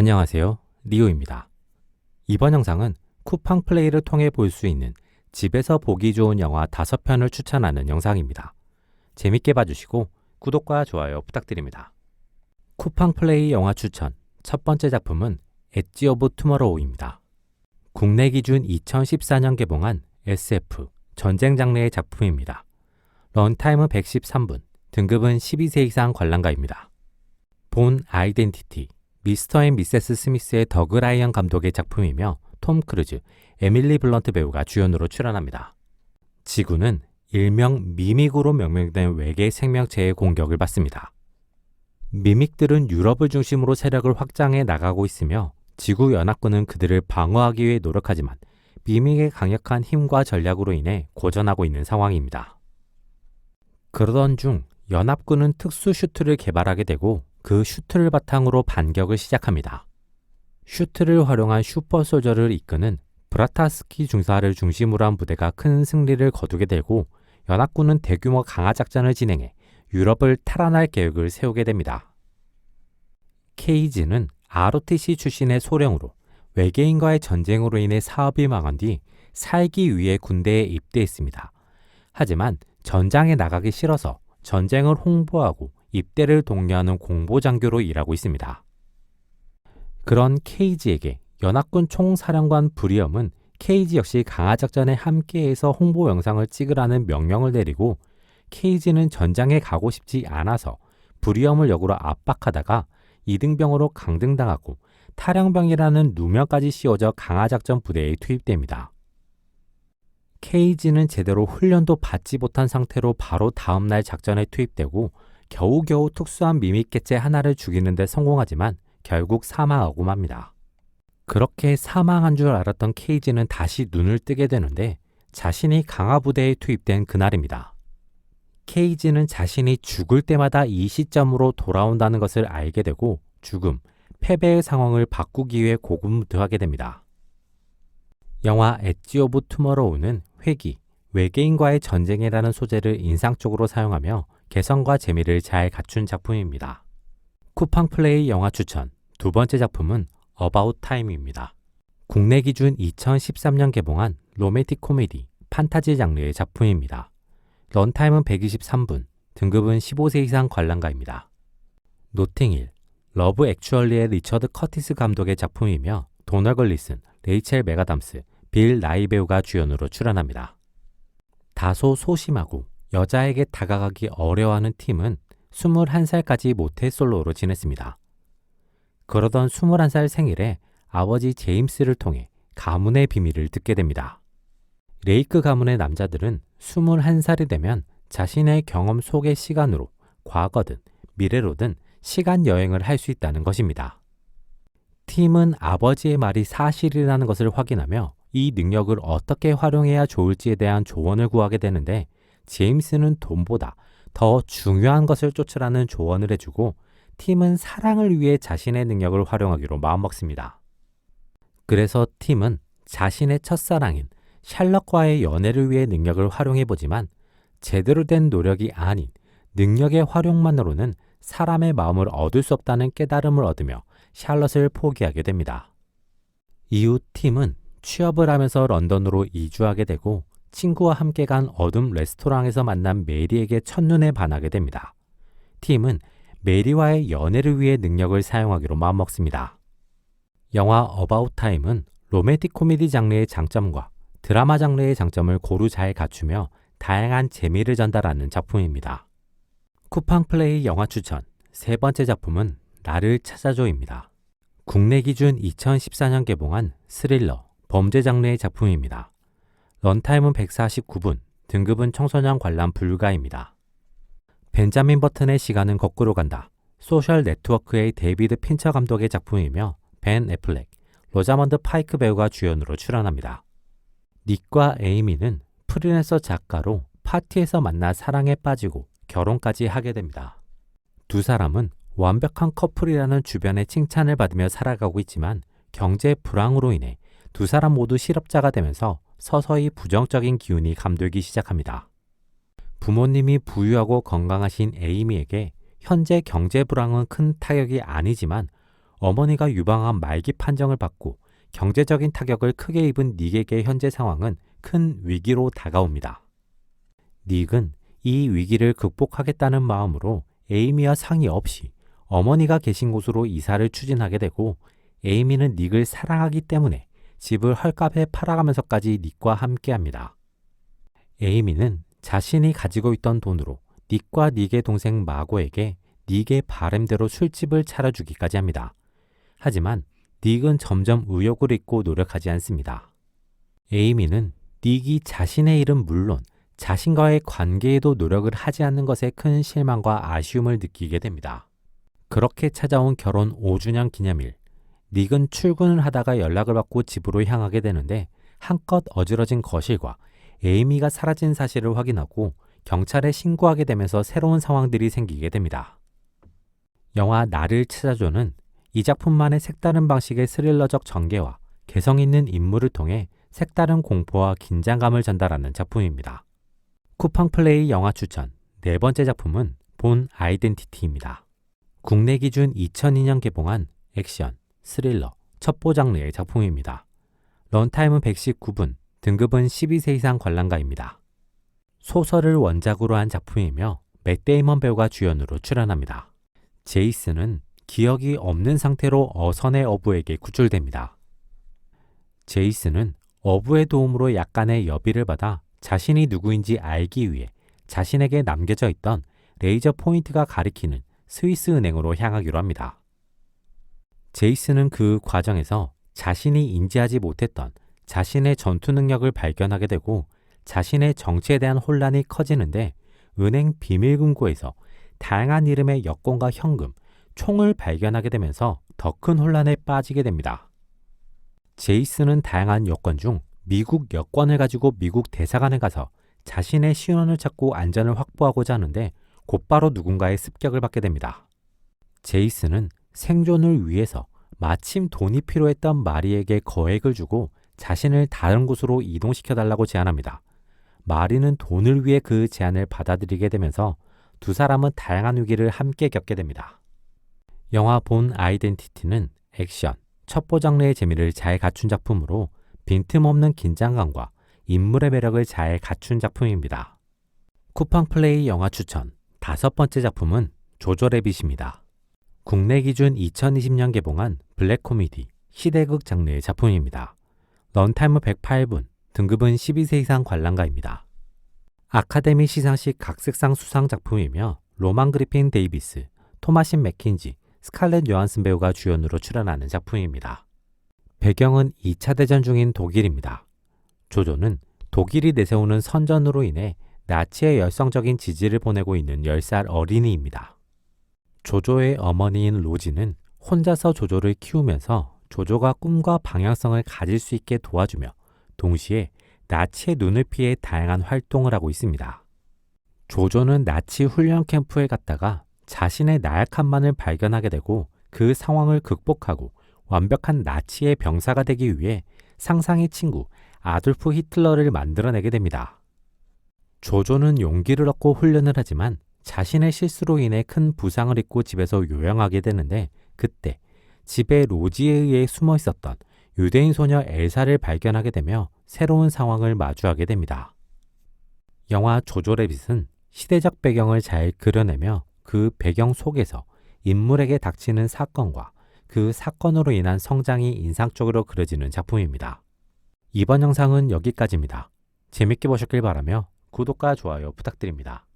안녕하세요. 리오입니다. 이번 영상은 쿠팡 플레이를 통해 볼 수 있는 집에서 보기 좋은 영화 5편을 추천하는 영상입니다. 재밌게 봐주시고 구독과 좋아요 부탁드립니다. 쿠팡 플레이 영화 추천 첫 번째 작품은 엣지 오브 투머로우입니다. 국내 기준 2014년 개봉한 SF 전쟁 장르의 작품입니다. 런타임은 113분, 등급은 12세 이상 관람가입니다. 본 아이덴티티 미스터 앤 미세스 스미스의 더그 라이언 감독의 작품이며 톰 크루즈, 에밀리 블런트 배우가 주연으로 출연합니다. 지구는 일명 미믹으로 명명된 외계 생명체의 공격을 받습니다. 미믹들은 유럽을 중심으로 세력을 확장해 나가고 있으며 지구 연합군은 그들을 방어하기 위해 노력하지만 미믹의 강력한 힘과 전략으로 인해 고전하고 있는 상황입니다. 그러던 중 연합군은 특수 슈트를 개발하게 되고 그 슈트를 바탕으로 반격을 시작합니다. 슈트를 활용한 슈퍼솔저를 이끄는 브라타스키 중사를 중심으로 한 부대가 큰 승리를 거두게 되고 연합군은 대규모 강화 작전을 진행해 유럽을 탈환할 계획을 세우게 됩니다. 케이지는 ROTC 출신의 소령으로 외계인과의 전쟁으로 인해 사업이 망한 뒤 살기 위해 군대에 입대했습니다. 하지만 전장에 나가기 싫어서 전쟁을 홍보하고 입대를 독려하는 공보장교로 일하고 있습니다. 그런 케이지에게 연합군 총사령관 브리엄은 케이지 역시 강화작전에 함께해서 홍보 영상을 찍으라는 명령을 내리고 케이지는 전장에 가고 싶지 않아서 브리엄을 역으로 압박하다가 이등병으로 강등당하고 타령병이라는 누명까지 씌워져 강화작전 부대에 투입됩니다. 케이지는 제대로 훈련도 받지 못한 상태로 바로 다음날 작전에 투입되고 겨우겨우 특수한 미믹개체 하나를 죽이는데 성공하지만 결국 사망하고 맙니다. 그렇게 사망한 줄 알았던 케이지는 다시 눈을 뜨게 되는데 자신이 강화 부대에 투입된 그날입니다. 케이지는 자신이 죽을 때마다 이 시점으로 돌아온다는 것을 알게 되고 죽음, 패배의 상황을 바꾸기 위해 고군분투하게 됩니다. 영화 엣지 오브 투머로우는 회기, 외계인과의 전쟁이라는 소재를 인상적으로 사용하며 개성과 재미를 잘 갖춘 작품입니다. 쿠팡 플레이 영화 추천 두 번째 작품은 About Time입니다. 국내 기준 2013년 개봉한 로맨틱 코미디, 판타지 장르의 작품입니다. 런타임은 123분, 등급은 15세 이상 관람가입니다. 노팅힐, 러브 액츄얼리의 리처드 커티스 감독의 작품이며 도널 걸리슨, 레이첼 메가담스, 빌 나이 배우가 주연으로 출연합니다. 다소 소심하고 여자에게 다가가기 어려워하는 팀은 21살까지 모태솔로로 지냈습니다. 그러던 21살 생일에 아버지 제임스를 통해 가문의 비밀을 듣게 됩니다. 레이크 가문의 남자들은 21살이 되면 자신의 경험 속의 시간으로 과거든 미래로든 시간 여행을 할 수 있다는 것입니다. 팀은 아버지의 말이 사실이라는 것을 확인하며 이 능력을 어떻게 활용해야 좋을지에 대한 조언을 구하게 되는데 제임스는 돈보다 더 중요한 것을 쫓으라는 조언을 해주고 팀은 사랑을 위해 자신의 능력을 활용하기로 마음먹습니다. 그래서 팀은 자신의 첫사랑인 샬럿과의 연애를 위해 능력을 활용해보지만 제대로 된 노력이 아닌 능력의 활용만으로는 사람의 마음을 얻을 수 없다는 깨달음을 얻으며 샬럿을 포기하게 됩니다. 이후 팀은 취업을 하면서 런던으로 이주하게 되고 친구와 함께 간 어둠 레스토랑에서 만난 메리에게 첫눈에 반하게 됩니다. 팀은 메리와의 연애를 위해 능력을 사용하기로 마음먹습니다. 영화 어바웃 타임은 로맨틱 코미디 장르의 장점과 드라마 장르의 장점을 고루 잘 갖추며 다양한 재미를 전달하는 작품입니다. 쿠팡 플레이 영화 추천 세 번째 작품은 나를 찾아줘입니다. 국내 기준 2014년 개봉한 스릴러, 범죄 장르의 작품입니다. 런타임은 149분, 등급은 청소년 관람 불가입니다. 벤자민 버튼의 시간은 거꾸로 간다. 소셜 네트워크의 데이비드 핀처 감독의 작품이며 벤 애플렉, 로자먼드 파이크 배우가 주연으로 출연합니다. 닉과 에이미는 프리랜서 작가로 파티에서 만나 사랑에 빠지고 결혼까지 하게 됩니다. 두 사람은 완벽한 커플이라는 주변의 칭찬을 받으며 살아가고 있지만 경제 불황으로 인해 두 사람 모두 실업자가 되면서 서서히 부정적인 기운이 감돌기 시작합니다. 부모님이 부유하고 건강하신 에이미에게 현재 경제 불황은 큰 타격이 아니지만 어머니가 유방암 말기 판정을 받고 경제적인 타격을 크게 입은 닉에게 현재 상황은 큰 위기로 다가옵니다. 닉은 이 위기를 극복하겠다는 마음으로 에이미와 상의 없이 어머니가 계신 곳으로 이사를 추진하게 되고 에이미는 닉을 사랑하기 때문에 집을 헐값에 팔아가면서까지 닉과 함께합니다. 에이미는 자신이 가지고 있던 돈으로 닉과 닉의 동생 마고에게 닉의 바램대로 술집을 차려주기까지 합니다. 하지만 닉은 점점 의욕을 잃고 노력하지 않습니다. 에이미는 닉이 자신의 일은 물론 자신과의 관계에도 노력을 하지 않는 것에 큰 실망과 아쉬움을 느끼게 됩니다. 그렇게 찾아온 결혼 5주년 기념일, 닉은 출근을 하다가 연락을 받고 집으로 향하게 되는데 한껏 어지러진 거실과 에이미가 사라진 사실을 확인하고 경찰에 신고하게 되면서 새로운 상황들이 생기게 됩니다. 영화 나를 찾아줘는 이 작품만의 색다른 방식의 스릴러적 전개와 개성 있는 인물을 통해 색다른 공포와 긴장감을 전달하는 작품입니다. 쿠팡 플레이 영화 추천 네 번째 작품은 본 아이덴티티입니다. 국내 기준 2002년 개봉한 액션, 스릴러, 첩보 장르의 작품입니다. 런타임은 119분, 등급은 12세 이상 관람가입니다. 소설을 원작으로 한 작품이며 맥 데이먼 배우가 주연으로 출연합니다. 제이슨은 기억이 없는 상태로 어선의 어부에게 구출됩니다. 제이슨은 어부의 도움으로 약간의 여비를 받아 자신이 누구인지 알기 위해 자신에게 남겨져 있던 레이저 포인트가 가리키는 스위스 은행으로 향하기로 합니다. 제이슨은 그 과정에서 자신이 인지하지 못했던 자신의 전투 능력을 발견하게 되고 자신의 정치에 대한 혼란이 커지는데 은행 비밀금고에서 다양한 이름의 여권과 현금, 총을 발견하게 되면서 더 큰 혼란에 빠지게 됩니다. 제이슨은 다양한 여권 중 미국 여권을 가지고 미국 대사관에 가서 자신의 신원을 찾고 안전을 확보하고자 하는데 곧바로 누군가의 습격을 받게 됩니다. 제이슨은 생존을 위해서 마침 돈이 필요했던 마리에게 거액을 주고 자신을 다른 곳으로 이동시켜 달라고 제안합니다. 마리는 돈을 위해 그 제안을 받아들이게 되면서 두 사람은 다양한 위기를 함께 겪게 됩니다. 영화 본 아이덴티티는 액션, 첩보 장르의 재미를 잘 갖춘 작품으로 빈틈없는 긴장감과 인물의 매력을 잘 갖춘 작품입니다. 쿠팡 플레이 영화 추천 다섯 번째 작품은 조조래빗입니다. 국내 기준 2020년 개봉한 블랙 코미디, 시대극 장르의 작품입니다. 런타임은 108분, 등급은 12세 이상 관람가입니다. 아카데미 시상식 각색상 수상 작품이며 로만 그리핀 데이비스, 토마신 맥킨지, 스칼렛 요한슨 배우가 주연으로 출연하는 작품입니다. 배경은 2차 대전 중인 독일입니다. 조조는 독일이 내세우는 선전으로 인해 나치의 열성적인 지지를 보내고 있는 10살 어린이입니다. 조조의 어머니인 로지는 혼자서 조조를 키우면서 조조가 꿈과 방향성을 가질 수 있게 도와주며 동시에 나치의 눈을 피해 다양한 활동을 하고 있습니다. 조조는 나치 훈련 캠프에 갔다가 자신의 나약함만을 발견하게 되고 그 상황을 극복하고 완벽한 나치의 병사가 되기 위해 상상의 친구 아돌프 히틀러를 만들어내게 됩니다. 조조는 용기를 얻고 훈련을 하지만 자신의 실수로 인해 큰 부상을 입고 집에서 요양하게 되는데 그때 집에 로지에 의해 숨어 있었던 유대인 소녀 엘사를 발견하게 되며 새로운 상황을 마주하게 됩니다. 영화 조조레빗은 시대적 배경을 잘 그려내며 그 배경 속에서 인물에게 닥치는 사건과 그 사건으로 인한 성장이 인상적으로 그려지는 작품입니다. 이번 영상은 여기까지입니다. 재밌게 보셨길 바라며 구독과 좋아요 부탁드립니다.